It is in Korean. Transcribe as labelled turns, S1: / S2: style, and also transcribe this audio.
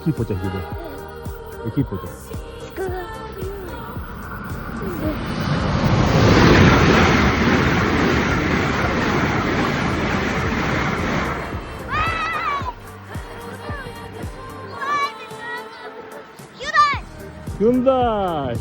S1: який потяг їде? Який потяг?
S2: Сказав. Юрай!
S1: Hyundai!